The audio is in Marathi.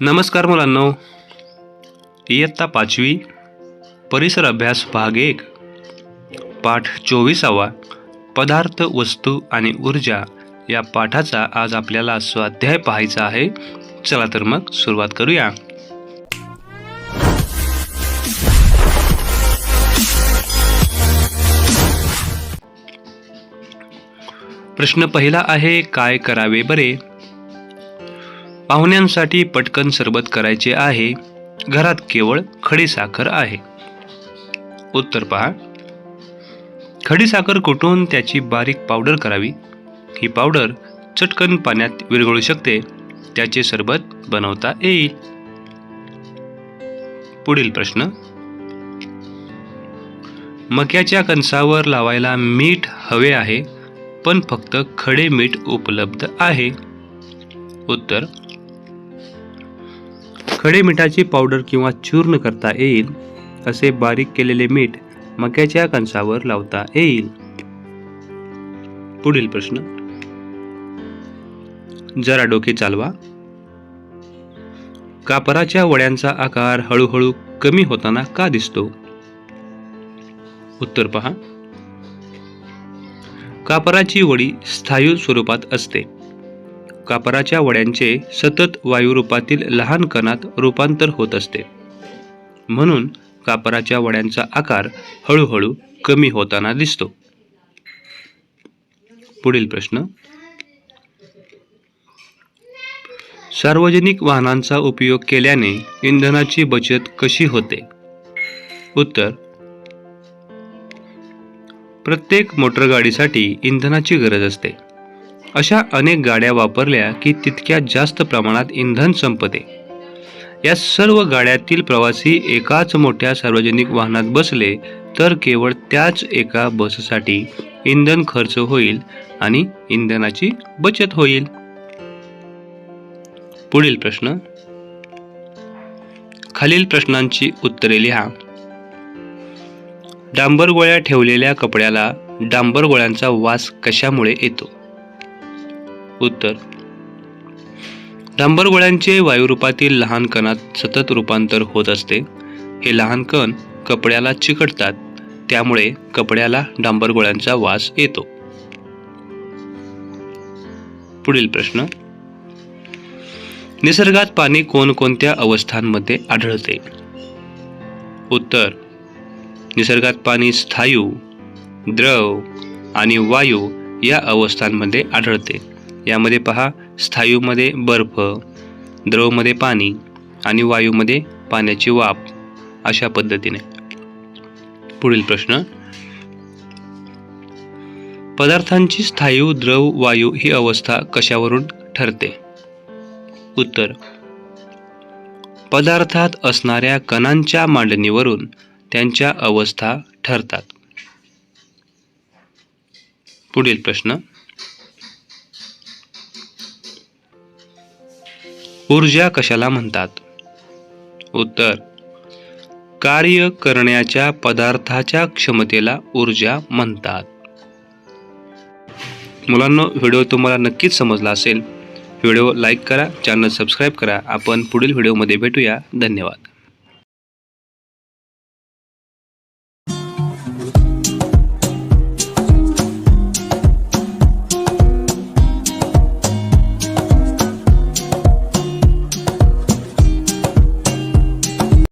नमस्कार मुलांनो. इयत्ता पाचवी परिसर अभ्यास भाग एक पाठ चोवीसावा पदार्थ वस्तू आणि ऊर्जा या पाठाचा आज आपल्याला स्वाध्याय पाहायचा आहे. चला तर मग सुरुवात करूया. प्रश्न पहिला आहे काय करावे बरे? पाहुण्यांसाठी पटकन सरबत करायचे आहे. घरात केवळ खडीसाखर आहे. उत्तर पहा. खडीसाखर कुटून त्याची बारीक पावडर करावी. ही पावडर चटकन पाण्यात विरघळू शकते. त्याचे सरबत बनवता येईल. पुढील प्रश्न. मक्याच्या कणसावर लावायला मीठ हवे आहे पण फक्त खडे मीठ उपलब्ध आहे. उत्तर. खडे मिठाची पावडर किंवा चूर्ण करता येईल असे बारीक केलेले मीठ मक्याच्या कणसावर लावता येईल. पुढील प्रश्न. जरा डोके चालवा. कापराच्या वड्यांचा आकार हळूहळू कमी होताना का दिसतो? उत्तर पहा. कापराची वडी स्थायू स्वरूपात असते. कापराच्या वड्यांचे सतत वायुरूपातील लहान कणात रूपांतर होत असते. म्हणून कापराच्या वड्यांचा आकार हळूहळू कमी होताना दिसतो. पुढील प्रश्न. सार्वजनिक वाहनांचा उपयोग केल्याने इंधनाची बचत कशी होते? उत्तर. प्रत्येक मोटरगाडीसाठी इंधनाची गरज असते. अशा अनेक गाड्या वापरल्या की तितक्या जास्त प्रमाणात इंधन संपते. या सर्व गाड्यातील प्रवासी एकाच मोठ्या सार्वजनिक वाहनात बसले तर केवळ त्याच एका बससाठी इंधन खर्च होईल आणि इंधनाची बचत होईल. पुढील प्रश्न. खालील प्रश्नांची उत्तरे लिहा. डांबर गोळ्या ठेवलेल्या कपड्याला डांबर गोळ्यांचा वास कशामुळे येतो? उत्तर. डांबर गोळ्यांचे वायुरूपातील लहान कणात सतत रूपांतर होत असते. हे लहान कण कपड्याला चिकटतात. त्यामुळे कपड्याला डांबर गोळ्यांचा वास येतो. पुढील प्रश्न. निसर्गात पाणी कोणकोणत्या अवस्थांमध्ये आढळते? उत्तर. निसर्गात पाणी स्थायू द्रव आणि वायू या अवस्थांमध्ये आढळते. यामध्ये पहा स्थायूमध्ये बर्फ द्रवमध्ये पाणी आणि वायूमध्ये पाण्याची वाफ अशा पद्धतीने. पुढील प्रश्न. पदार्थांची स्थायू द्रव वायू ही अवस्था कशावरून ठरते? उत्तर. पदार्थात असणाऱ्या कणांच्या मांडणीवरून त्यांच्या अवस्था ठरतात. पुढील प्रश्न. ऊर्जा कशाला म्हणतात? उत्तर कार्य करण्याच्या पदार्थाच्या क्षमतेला ऊर्जा म्हणतात. मुलांना व्हिडिओ तुम्हाला नक्कीच समजला असेल. व्हिडिओ लाईक करा चॅनल सबस्क्राईब करा. आपण पुढील व्हिडिओमध्ये भेटूया. धन्यवाद.